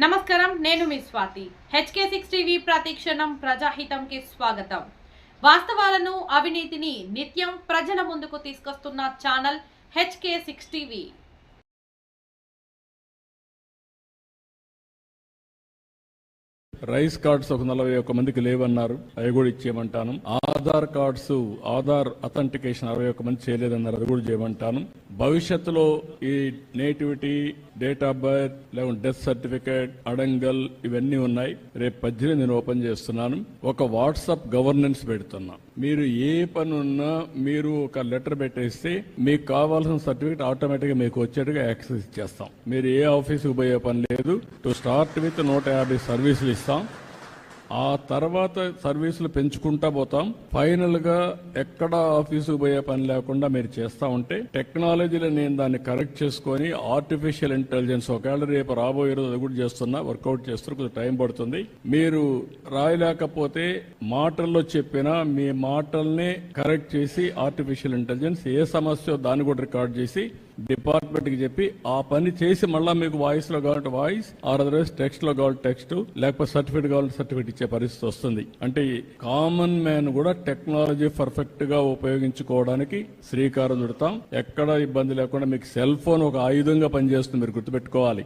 నమస్కారం నేను మీ స్వాతి. హెచ్కే సిక్స్ టీవీ ప్రతిక్షణం ప్రజాహితంకి స్వాగతం. వాస్తవాలను అవినీతిని నిత్యం ప్రజల ముందుకు తీసుకొస్తున్న channel HK six TV. Rice cards ఒక నలభై ఒక్క మందికి లేవన్నారు అవి కూడా ఇచ్చేయమంటాను. ఆధార్ కార్డ్స్ ఆధార్ అథెంటికేషన్ అరవై ఒక్క మంది చేయలేదన్నారు అది కూడా చేయమంటాను. భవిష్యత్తులో ఈ నేటివిటీ డేట్ ఆఫ్ బర్త్ లేకుంటే డెత్ సర్టిఫికేట్ అడంగల్ ఇవన్నీ ఉన్నాయి. రేపు పద్దెనిమిది నేను ఓపెన్ చేస్తున్నాను. ఒక వాట్సాప్ గవర్నెన్స్ పెడుతున్నా. మీరు ఏ పని ఉన్నా మీరు ఒక లెటర్ పెట్టేస్తే మీకు కావాల్సిన సర్టిఫికేట్ ఆటోమేటిక్గా మీకు వచ్చేట్టుగా యాక్సెస్ ఇచ్చేస్తాం. మీరు ఏ ఆఫీస్కి పోయే పని లేదు. టు స్టార్ట్ విత్ నూట యాభై సర్వీసులు ఇస్తాం. ఆ తర్వాత సర్వీసులు పెంచుకుంటా పోతాం. ఫైనల్గా ఎక్కడ ఆఫీసుకు పోయే పని లేకుండా మీరు చేస్తా ఉంటే టెక్నాలజీలో నేను దాన్ని కరెక్ట్ చేసుకొని ఆర్టిఫిషియల్ ఇంటెలిజెన్స్ ఒకవేళ రేపు రాబోయే రోజు కూడా చేస్తున్నా వర్కౌట్ చేస్తున్నా కొంచెం టైం పడుతుంది. మీరు రాయలేకపోతే మాటల్లో చెప్పినా మీ మాటల్ని కరెక్ట్ చేసి ఆర్టిఫిషియల్ ఇంటెలిజెన్స్ ఏ సమస్య దాన్ని కూడా రికార్డ్ చేసి డిపార్ట్మెంట్కి చెప్పి ఆ పని చేసి మళ్ళా మీకు వాయిస్లో కావాలంటే వాయిస్ ఆర్ అదర్వైజ్ టెక్స్ట్లో కావాలి టెక్స్ట్ లేకపోతే సర్టిఫికేట్ కావాలంటే సర్టిఫికేట్ వచ్చే పరిస్థితి వస్తుంది. అంటే కామన్ మ్యాన్ కూడా టెక్నాలజీ పర్ఫెక్ట్గా ఉపయోగించుకోవడానికి శ్రీకారం చుడతాం. ఎక్కడ ఇబ్బంది లేకుండా మీకు సెల్ ఫోన్ ఒక ఆయుధంగా పనిచేస్తుంది మీరు గుర్తుపెట్టుకోవాలి.